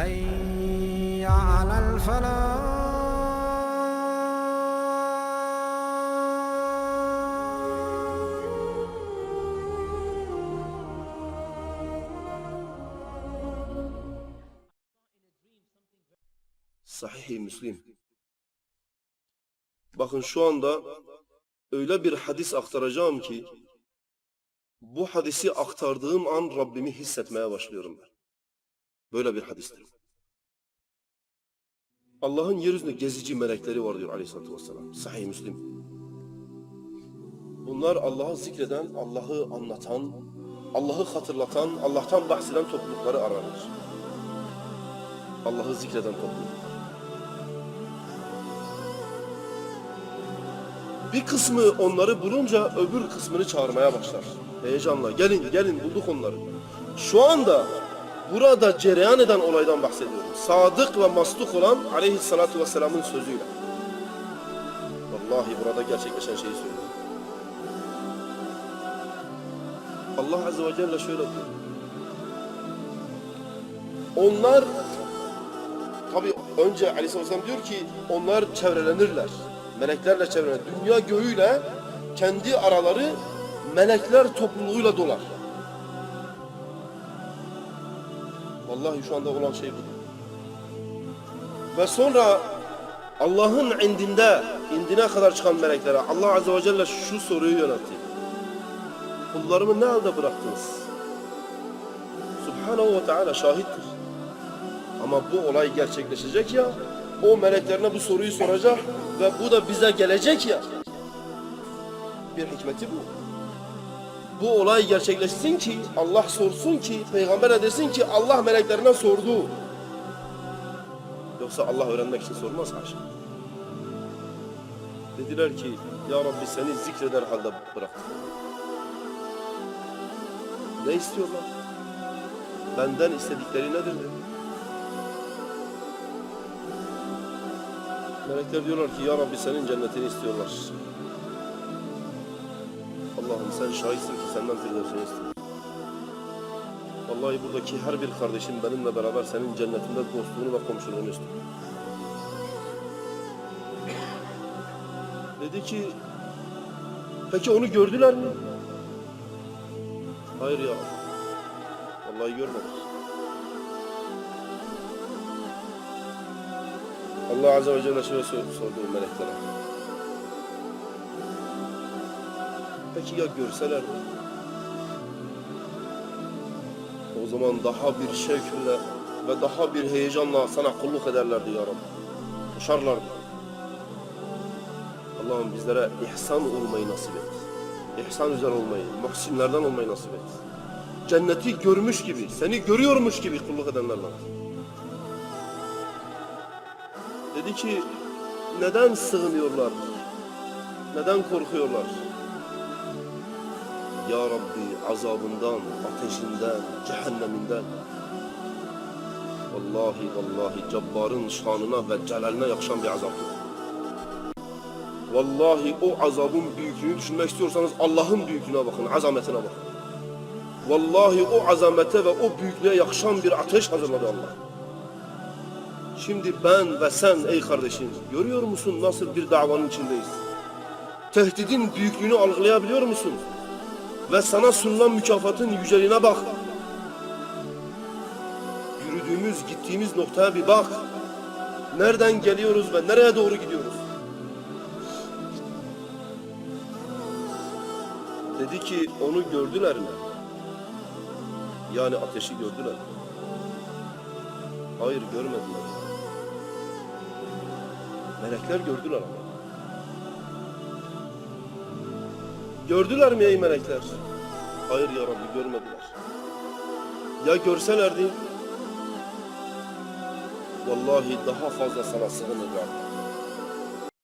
حي على الفلاح Sahih-i Müslim. Bakın şu anda öyle bir hadis aktaracağım ki bu hadisi aktardığım an Rabbimi hissetmeye başlıyorum ben. Böyle bir hadistir. Allah'ın yeryüzünde gezici melekleri var diyor aleyhissalatü vesselam. Sahih Müslim. Bunlar Allah'ı zikreden, Allah'ı anlatan, Allah'ı hatırlatan, Allah'tan bahseden toplulukları ararlar. Allah'ı zikreden topluluk. Bir kısmı onları bulunca öbür kısmını çağırmaya başlar. Heyecanla gelin gelin bulduk onları. Şu anda burada cereyan eden olaydan bahsediyorum. Sadık ve mastuk olan aleyhissalatu vesselamın sözüyle. Vallahi burada gerçekleşen şeyi söylüyorum. Allah Azze ve Celle şöyle diyor. Onlar tabi önce Aleyhisselam diyor ki onlar çevrelenirler. Meleklerle çevrelenir. Dünya göğüyle kendi araları melekler topluluğuyla dolar. Vallahi şu anda olan şey bu. Ve sonra Allah'ın indinde, indine kadar çıkan meleklere Allah Azze ve Celle şu soruyu yöneltti. Kullarımı ne halde bıraktınız? Subhanahu ve Teala şahittir. Ama bu olay gerçekleşecek ya, o meleklerine bu soruyu soracak ve bu da bize gelecek ya. Bir hikmeti bu. Bu olay gerçekleşsin ki, Allah sorsun ki, peygamber desin ki Allah meleklerine sordu. Yoksa Allah öğrenmek için sormaz haşa. Dediler ki, Ya Rabbi seni zikreder halde bıraktık. Ne istiyorlar? Benden istedikleri nedir dedi. Melekler diyorlar ki ya Rabbi senin cennetini istiyorlar. Allah'ım sen şahitsin ki senden firdevsini istiyor. Vallahi buradaki her bir kardeşim benimle beraber senin cennetinde dostluğunu ve komşuluğunu istiyor. Dedi ki peki onu gördüler mi? Hayır ya. Vallahi görmedik. Allah Azze ve Celle şöyle sor- sordu meleklere. Peki ya görseler? O zaman daha bir şevkle ve daha bir heyecanla sana kulluk ederlerdi ya Rabbi. Koşarlardı. Allah'ım bizlere ihsan olmayı nasip et. İhsan üzere olmayı, muhsinlerden olmayı nasip et. Cenneti görmüş gibi, seni görüyormuş gibi kulluk edenlerden. Dedi ki neden sığınıyorlar? Neden korkuyorlar? Ya Rabbi azabından, ateşinden, cehenneminden. Vallahi vallahi cabbarın şanına ve celaline yakışan bir azaptır. Vallahi o azabın büyüklüğünü düşünmek istiyorsanız Allah'ın büyüklüğüne bakın, azametine bakın. Vallahi o azamete ve o büyüklüğe yakışan bir ateş hazırladı Allah. Şimdi ben ve sen ey kardeşim görüyor musun nasıl bir davanın içindeyiz? Tehdidin büyüklüğünü algılayabiliyor musun? Ve sana sunulan mükafatın yüceliğine bak. Yürüdüğümüz, gittiğimiz noktaya bir bak. Nereden geliyoruz ve nereye doğru gidiyoruz? Dedi ki onu gördüler mi? Yani ateşi gördüler mi? Hayır görmediler. Melekler gördüler ama. Gördüler mi ey melekler? Hayır ya Rabbi görmediler. Ya görselerdi? Vallahi daha fazla sana sığınırlardı.